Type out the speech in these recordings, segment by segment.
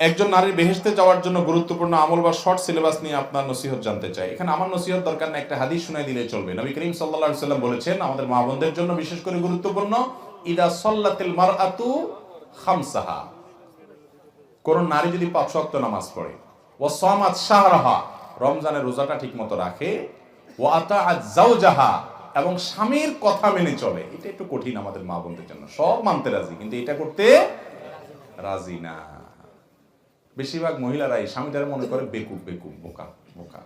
একজন নারীর বেহেশতে যাওয়ার জন্য গুরুত্বপূর্ণ আমল বা শর্ট সিলেবাস নিয়ে আপনার নসিহত জানতে চাই। এখানে আমার নসিহত দরকার না, একটা হাদিস শুনাই দিলে চলবে। নবী করিম সাল্লাল্লাহু সাল্লাম বলেছেন, আমাদের মা বোনদের জন্য বিশেষ করে গুরুত্বপূর্ণ, ইদা সল্লাতিল মারআতু খামসাহা কোন নারী যদি পাঁচ শক্ত নামাজ পড়ে ও সামাত শাহরাহা রমজানের রোজাটা ঠিকমতো রাখে ও আতা জাওজাহা এবং স্বামীর কথা মেনে চলে, এটা একটু কঠিন আমাদের মা বোনদের জন্য। সব মানতে রাজি, কিন্তু এটা করতে রাজি না। বেশিরভাগ মহিলারাই স্বামীটারে মনে করে বেকুব বেকুব, বোকা বোকা।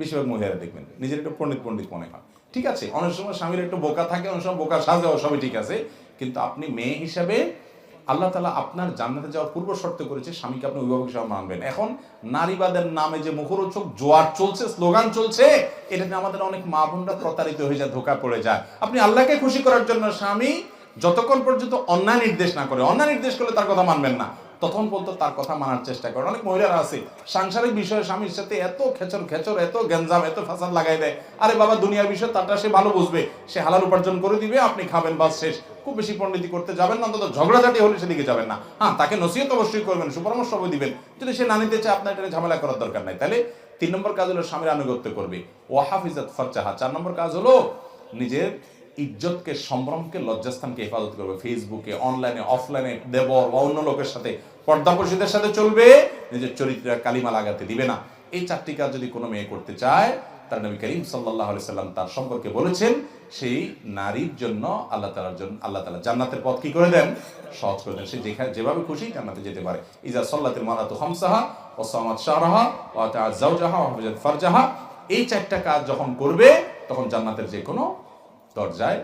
বেশিরভাগ মহিলারা দেখবেন, নিজের একটু পণ্ডিত পণ্ডিত মনে হয়। ঠিক আছে, অনেক সময় স্বামীর একটু বোকা থাকে, অনেক সময় বোকা সাজাও সবই ঠিক আছে, কিন্তু আপনি মেয়ে হিসাবে আল্লাহ তালা আপনার জান্নাতে যাওয়ার পূর্ব শর্ত করেছে, স্বামীকে আপনি অভিভাবক হিসাবে মানবেন। এখন নারীবাদের নামে যে মুখরোচক জোয়ার চলছে, স্লোগান চলছে এটাতে আমাদের অনেক মা বোনরা প্রতারিত হয়ে যায়, ধোকা পড়ে যায়। আপনি আল্লাহকে খুশি করার জন্য স্বামী যতক্ষণ পর্যন্ত অন্যায় নির্দেশ না করে, অন্যায় নির্দেশ করলে তার কথা মানবেন না। তখন পর্যন্ত তার কথা মানার চেষ্টা করেন। অনেক মহিলারা আছে, সাংসারিক বিষয়ে স্বামীর সাথে এত খেচর খেচর, এত গেঞ্জাম এত ফাসাদ লাগাই দেয়। আরে বাবা, দুনিয়ার বিষয় তারটা সে ভালো বুঝবে। সে হালাল উপার্জন করে দিবে, আপনি খাবেন, বাস শেষ। খুব বেশি পণ্ডিতি করতে যাবেন না, অন্তত ঝগড়াঝাটি হলে সেদিকে যাবেন না। হ্যাঁ তাকে নসিহত অবশ্যই করবেন, সুপরামর্শ দিবেন। যদি সে না নিতে চায়, আপনার এটা ঝামেলা করার দরকার নাই। তাহলে তিন নম্বর কাজ হলো স্বামীর আনুগত্য করবে। ও ওয়াহাফিজাত ফারচাহা চার নম্বর কাজ হলো নিজের ইজ্জতকে, সম্ভ্রমকে, লজ্জাস্থানকে হেফাজত করবে। ফেসবুকে অনলাইনে অফলাইনে দেবর বা অন্য লোকের সাথে পর্দাপর্শীদের সাথে চলবে, নিজের চরিত্রে কালিমা লাগাতে দিবে না। এই চারটি কাজ যদি কোনো মেয়ে করতে চায়, তার নবী করিম সাল্লাহ আলি সাল্লাম তার সম্পর্কে বলেছেন, সেই নারীর জন্য আল্লাহ তালার জন্য আল্লাহ তালা জান্নাতের পথ কি করে দেন? সহজ করে দেন। সে যেখানে যেভাবে খুশি জান্নাতে যেতে পারে। ইজা সল্লাতের মারাতু হামসাহা ও সামাদ শাহরাহা ও হফিজাত ফারজাহা। এই চারটা কাজ যখন করবে, তখন জান্নাতের যে কোনো দরজায়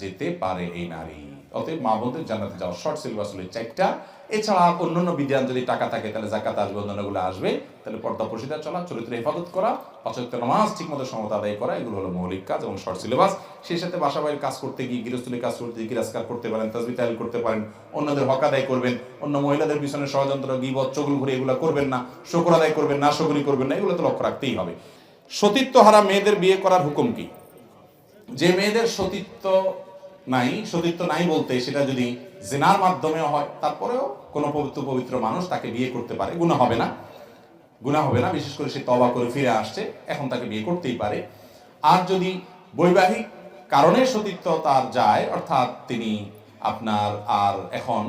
যেতে পারে এই নারী। অতএব মা বোনদের জান্নাতে যাওয়ার শর্ট সিলেবাস হলো চারটা। এছাড়া অন্যান্য বিধান যদি টাকা থাকে, তাহলে জাকাত আসবে অন্যান্যগুলো আসবে। তাহলে পর্দা পরিষদা চলা, চরিত্র হেফাজত করা পাঁচক্য নামাজ ঠিক মতো সমতা আদায় করা, এগুলো হলো মৌলিক কাজ এবং শর্ট সিলেবাস সেই সাথে বাসা বাড়ির কাজ করতে গিয়ে গৃহস্থলীর কাজ করতে গিয়ে গিরাজকার করতে পারেন, তাজবি তাহিল করতে পারেন, অন্যদের হক আদায় করবেন, অন্য মহিলাদের পিছনে ষড়যন্ত্র, গিবত, চগুল ঘুরে এগুলো করবেন না, শকর আদায় করবেন না শকরি করবেন না, এগুলো তো লক্ষ্য রাখতেই হবে। সতীত্ব হারা মেয়েদের বিয়ে করার হুকুম কি? যে মেয়েদের সতীত্ব নাই সতীত্ব নাই বলতে সেটা যদি জেনার মাধ্যমে হয়, তারপরেও কোনো পবিত্র পবিত্র মানুষ তাকে বিয়ে করতে পারে। গুণা হবে না। গুণা হবে না, বিশেষ করে সে তবা করে ফিরে আসছে, এখন তাকে বিয়ে করতেই পারে। আর যদি বৈবাহিক কারণে সতীত্ব তার যায়, অর্থাৎ তিনি আপনার আর এখন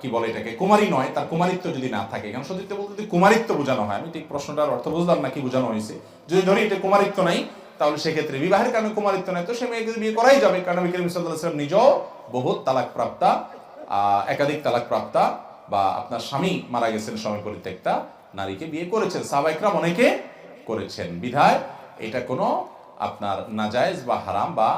কি বলে এটাকে, কুমারী নয়, তার কুমারিত্ব যদি না থাকে, কারণ সতীত্ব বলতে যদি কুমারিত্ব বোঝানো হয়, আমি ঠিক প্রশ্নটার অর্থ বুঝলাম না কি বোঝানো হয়েছে। যদি ধরি এটা কুমারিত্ব নাই তাহলে সেক্ষেত্রে বিবাহের কারণে কুমারিত্ব নাই। তো সে মেয়েকে বিয়ে করাই যাবে কারণ নবী করিম ওয়াসাল্লাম নিজেও বহুত তালাক প্রাপ্তা একাধিক তালাক প্রাপ্তা বা আপনার স্বামী মারা গেছেন স্বামী পরিত্যক্তা, নারীকে বিয়ে করেছেন, সাহাবাইকরাম অনেকে করেছেন। বিধায় এটা কোনো আপনার নাজায়েজ বা হারাম বা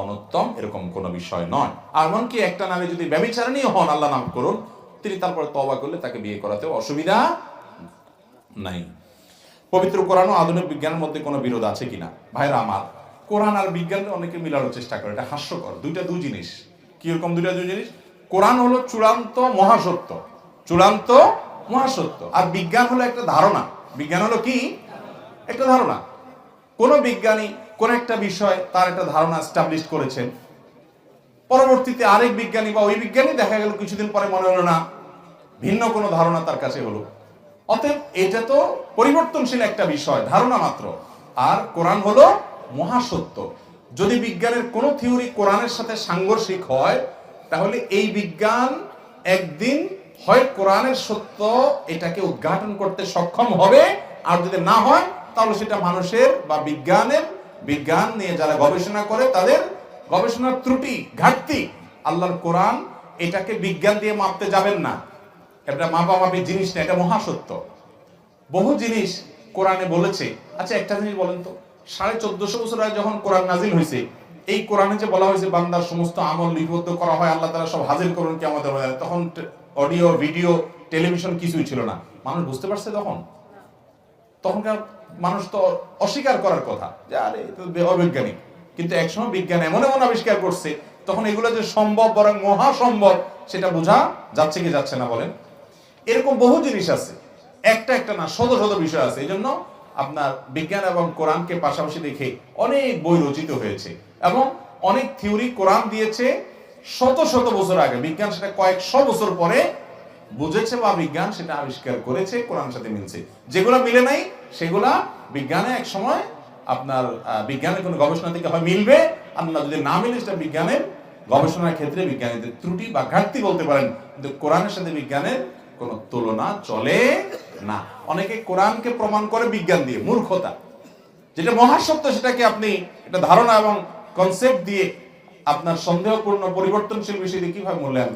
অনুত্তম এরকম কোনো বিষয় নয়। আর এমনকি একটা নারী যদি ব্যবিচারণীয় হন, আল্লাহ নাম করুন, তিনি তারপরে তবা করলে তাকে বিয়ে করাতেও অসুবিধা নাই। পবিত্র কোরআন ও আধুনিক বিজ্ঞানের মধ্যে কোনো বিরোধ আছে কিনা? ভাইরা আমার, কোরআন আর বিজ্ঞান অনেকে মিলানোর চেষ্টা করে, এটা হাস্যকর। দুইটা দুই জিনিস। কীরকম দুইটা দুই জিনিস? কোরআন হলো চূড়ান্ত মহাসত্য। চূড়ান্ত মহাসত্য। আর বিজ্ঞান হলো একটা ধারণা। বিজ্ঞান হলো কি? একটা ধারণা। কোন বিজ্ঞানী কোন একটা বিষয় তার একটা ধারণা স্টাবলিশ করেছেন। পরবর্তীতে আরেক বিজ্ঞানী বা ওই বিজ্ঞানী দেখা গেল, কিছুদিন পরে মনে হলো না, ভিন্ন কোনো ধারণা তার কাছে হলো। অতএব এটা তো পরিবর্তনশীল একটা বিষয়, ধারণা মাত্র। আর কোরআন হলো মহাসত্য। যদি বিজ্ঞানের কোন থিওরি কোরআনের সাথে সাংঘর্ষিক হয়, তাহলে এই বিজ্ঞান একদিন হয় কোরআনের সত্য এটাকে উদ্ঘাটন করতে সক্ষম হবে, আর যদি না হয়, তাহলে সেটা মানুষের বা বিজ্ঞানের, বিজ্ঞান নিয়ে যারা গবেষণা করে তাদের গবেষণার ত্রুটি, ঘাটতি। আল্লাহর কোরআন এটাকে বিজ্ঞান দিয়ে মাপতে যাবেন না। এটা মাপামাপি জিনিস না, এটা মহাসত্য। বহু জিনিস কোরআনে বলেছে। আচ্ছা একটা জিনিস বলেন তো, সাড়ে চোদ্দশো বছর আগে যখন কোরআন নাজিল হয়েছে, এই কোরআনে যে বলা হয়েছে, বান্দার সমস্ত আমল লিপিবদ্ধ করা হয়, আল্লাহ তারা সব হাজির করুন কি আমাদের। তখন অডিও, ভিডিও, টেলিভিশন কিছুই ছিল না। মানুষ বুঝতে পারছে তখন? তখনকার মানুষ তো অস্বীকার করার কথা, যে আরে অবৈজ্ঞানিক। কিন্তু একসময় বিজ্ঞান এমন এমন আবিষ্কার করছে, তখন এগুলো যে সম্ভব, বরং মহাসম্ভব, সেটা বোঝা যাচ্ছে কি যাচ্ছে না বলেন? এরকম বহু জিনিস আছে। একটা একটা না, শত শত বিষয় আছে। এই জন্য আপনার বিজ্ঞান এবং কোরআনকে পাশাপাশি দেখে অনেক বই রচিত হয়েছে এবং অনেক থিওরি কোরআন দিয়েছে শত শত বছর আগে। বিজ্ঞান সেটা কয়েকশো বছর পরে বুঝেছে বা বিজ্ঞান সেটা আবিষ্কার করেছে কোরআন সাথে মিলছে। যেগুলো মিলে নাই, সেগুলা বিজ্ঞানে এক সময় আপনার বিজ্ঞানের কোনো গবেষণা থেকে হয় মিলবে। আর না যদি না মিলে, সেটা বিজ্ঞানের গবেষণার ক্ষেত্রে বিজ্ঞানীদের ত্রুটি বা ঘাটতি বলতে পারেন। কিন্তু কোরআনের সাথে বিজ্ঞানের কোনো তুলনা চলে না। অনেকে কোরআনকে প্রমাণ করে বিজ্ঞান দিয়ে, মূর্খতা। যেটা মহাসত্য, সেটাকে আপনি এটা ধারণা এবং কনসেপ্ট দিয়ে আপনার সন্দেহপূর্ণ, পরিবর্তনশীল বিষয় দিয়ে কীভাবে মূল্যায়ন